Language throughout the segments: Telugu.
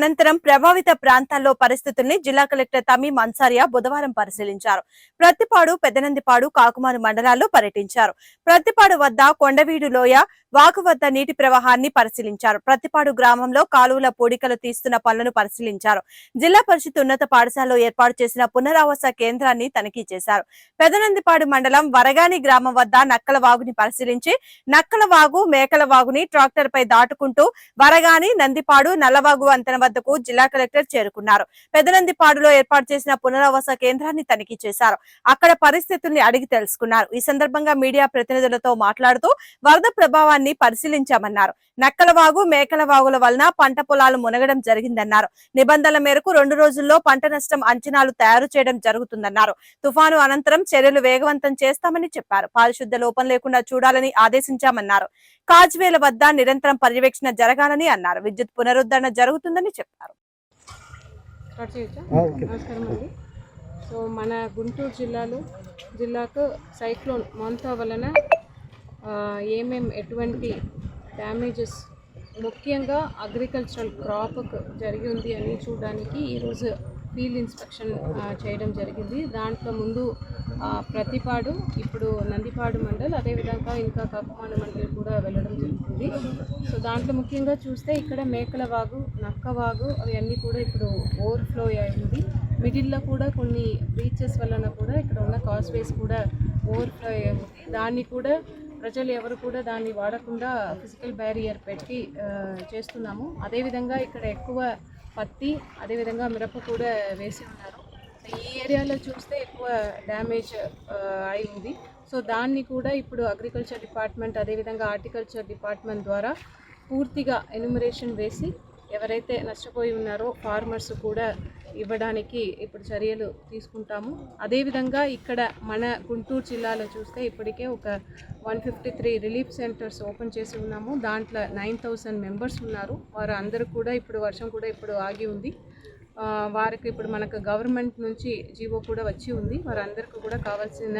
అనంతరం ప్రభావిత ప్రాంతాల్లో పరిస్థితుల్ని జిల్లా కలెక్టర్ తమీం అన్సారియా బుధవారం పరిశీలించారు. ప్రత్తిపాడు పెదనందిపాడు కాకుమాను మండలాల్లో పర్యటించారు. ప్రత్తిపాడు వద్ద కొండవీడు లోయ వాగు వద్ద నీటి ప్రవాహాన్ని పరిశీలించారు. ప్రత్తిపాడు గ్రామంలో కాలువల పూడికలు తీస్తున్న పనులను పరిశీలించారు. జిల్లా పరిషత్ ఉన్నత పాఠశాలలో ఏర్పాటు చేసిన పునరావాస కేంద్రాన్ని తనిఖీ చేశారు. పెదనందిపాడు మండలం వరగాని గ్రామం వద్ద నక్కల వాగుని పరిశీలించి నక్కల వాగు మేకల వాగుని ట్రాక్టర్ పై దాటుకుంటూ వరగాని నందిపాడు నల్లవాగు వంతెన వద్దకు జిల్లా కలెక్టర్ చేరుకున్నారు. పెదనందిపాడులో ఏర్పాటు చేసిన పునరావాస కేంద్రాన్ని తనిఖీ చేశారు. అక్కడ పరిస్థితుల్ని అడిగి తెలుసుకున్నారు. ఈ సందర్భంగా మీడియా ప్రతినిధులతో మాట్లాడుతూ వరద ప్రభావాన్ని పరిశీలించామన్నారు. నక్కల వాగు మేకల వాగుల వలన పంట పొలాలు మునగడం జరిగిందన్నారు. నిబంధనల మేరకు రెండు రోజుల్లో పంట నష్టం అంచనాలు తయారు చేయడం జరుగుతుందన్నారు. తుఫాను అనంతరం చర్యలు వేగవంతం చేస్తామని చెప్పారు. పారిశుద్ధ లోపం లేకుండా చూడాలని ఆదేశించామన్నారు. కాజ్వేల వద్ద నిరంతరం పర్యవేక్షణ జరగాలని అన్నారు. విద్యుత్ పునరుద్ధరణ జరుగుతుందని చెప్పారు. నమస్కారం అండి. సో మన గుంటూరు జిల్లాలో జిల్లాకు సైక్లోన్ మాంతా వలన ఏమేం ఎటువంటి డ్యామేజెస్ ముఖ్యంగా అగ్రికల్చరల్ క్రాప్కు జరిగి ఉంది అని చూడడానికి ఈరోజు ఫీల్డ్ ఇన్స్పెక్షన్ చేయడం జరిగింది. దాంట్లో ముందు ప్రతిపాడు ఇప్పుడు నందిపాడు మండల్ అదేవిధంగా ఇంకా కప్పమాన మండల్ కూడా వెళ్ళడం జరుగుతుంది. సో దాంట్లో ముఖ్యంగా చూస్తే ఇక్కడ మేకల వాగు నక్క వాగు అవన్నీ కూడా ఇప్పుడు ఓవర్ఫ్లో అయింది మిడిల్లో కూడా కొన్ని బీచెస్ వలన కూడా ఇక్కడ ఉన్న కాస్వేస్ కూడా ఓవర్ఫ్లో అయింది దాన్ని కూడా ప్రజలు ఎవరు కూడా దాన్ని వాడకుండా ఫిజికల్ బ్యారియర్ పెట్టి చేస్తున్నాము. అదేవిధంగా ఇక్కడ ఎక్కువ పత్తి అదేవిధంగా మిరప కూడా వేసి ఉన్నారు. ఈ ఏరియాలో చూస్తే ఎక్కువ డ్యామేజ్ అయి ఉంది. సో దాన్ని కూడా ఇప్పుడు అగ్రికల్చర్ డిపార్ట్మెంట్ అదేవిధంగా హార్టికల్చర్ డిపార్ట్మెంట్ ద్వారా పూర్తిగా ఎన్యుమరేషన్ వేసి ఎవరైతే నష్టపోయి ఉన్నారో ఫార్మర్స్ కూడా ఇవ్వడానికి ఇప్పుడు చర్యలు తీసుకుంటాము. అదేవిధంగా ఇక్కడ మన గుంటూరు జిల్లాలో చూస్తే ఇప్పటికే ఒక one fifty three relief centres open చేసి ఉన్నాము. దాంట్లో నైన్ థౌసండ్ మెంబర్స్ ఉన్నారు. వారు అందరూ కూడా ఇప్పుడు వర్షం కూడా ఇప్పుడు ఆగి ఉంది. వారికి ఇప్పుడు మనకు గవర్నమెంట్ నుంచి జీవో కూడా వచ్చి ఉంది. వారందరికీ కూడా కావాల్సిన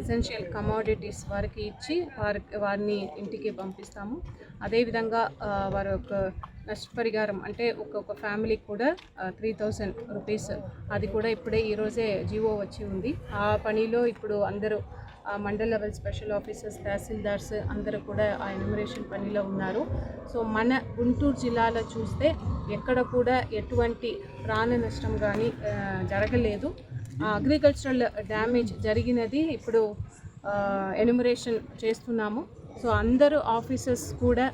ఎసెన్షియల్ కమోడిటీస్ వారికి ఇచ్చి వారికి వారిని ఇంటికి పంపిస్తాము. అదేవిధంగా వారి యొక్క నష్టపరిహారం అంటే ఒక్కొక్క ఫ్యామిలీకి కూడా త్రీ థౌజండ్ రూపీస్ అది కూడా ఇప్పుడే ఈరోజే జీవో వచ్చి ఉంది. ఆ పనిలో ఇప్పుడు అందరూ mandal level special officers tahsildars అందరూ కూడా ఆ ఎన్యూమరేషన్ పనిలో ఉన్నారు. సో మన గుంటూరు జిల్లాలో చూస్తే ఎక్కడ కూడా ఎటువంటి ప్రాణ నష్టం కానీ ఆ, జరగలేదు. అగ్రికల్చరల్ డ్యామేజ్ జరిగినది ఇప్పుడు ఎన్యూమరేషన్ చేస్తున్నాము. సో అందరూ ఆఫీసర్స్ కూడా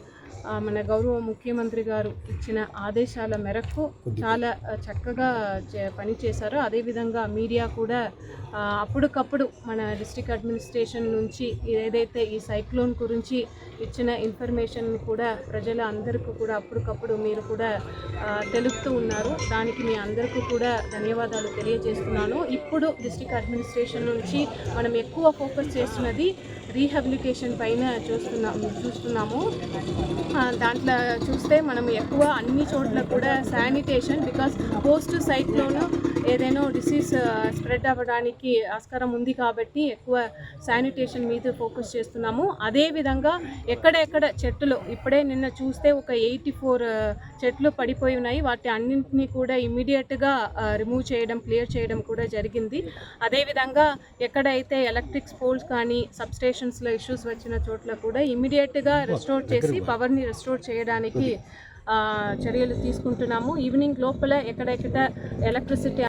మన గౌరవ ముఖ్యమంత్రి గారు ఇచ్చిన ఆదేశాల మేరకు చాలా చక్కగా చే- పనిచేశారు. అదేవిధంగా మీడియా కూడా అప్పటికప్పుడు మన డిస్ట్రిక్ట్ అడ్మినిస్ట్రేషన్ నుంచి ఏదైతే ఈ సైక్లోన్ గురించి ఇచ్చిన ఇన్ఫర్మేషన్ కూడా ప్రజల అందరికీ కూడా అప్పటికప్పుడు మీరు కూడా తెలుపుతూ ఉన్నారు. దానికి మీ అందరికీ కూడా ధన్యవాదాలు తెలియజేస్తున్నాను. ఇప్పుడు డిస్ట్రిక్ట్ అడ్మినిస్ట్రేషన్ నుంచి మనం ఎక్కువ ఫోకస్ చేస్తున్నది రీహాబిలిటేషన్ పైన చూస్తున్నాము. చూస్తున్నాము దాంట్లో చూస్తే మనం ఎక్కువ అన్ని చోట్ల కూడా శానిటేషన్ బికాస్ పోస్ట్ సైట్లోనూ ఏదైనా డిసీజ్ స్ప్రెడ్ అవ్వడానికి ఆస్కారం ఉంది కాబట్టి ఎక్కువ శానిటేషన్ మీద ఫోకస్ చేస్తున్నాము. అదేవిధంగా ఎక్కడెక్కడ చెట్లు ఇప్పుడే నిన్న చూస్తే ఒక ఎయిటీ ఫోర్ చెట్లు పడిపోయి ఉన్నాయి. వాటి అన్నింటినీ కూడా ఇమీడియట్గా రిమూవ్ చేయడం క్లియర్ చేయడం కూడా జరిగింది. అదేవిధంగా ఎక్కడైతే ఎలక్ట్రిక్ పోల్స్ కానీ సబ్స్టేషన్స్లో ఇష్యూస్ వచ్చిన చోట్ల కూడా ఇమీడియట్గా రెస్టోర్ చేసి పవర్ని రెస్టోర్ చేయడానికి చర్యలు తీసుకుంటున్నాము. ఈవినింగ్ లోపల ఎక్కడెక్కడ ఎలక్ట్రిసిటీ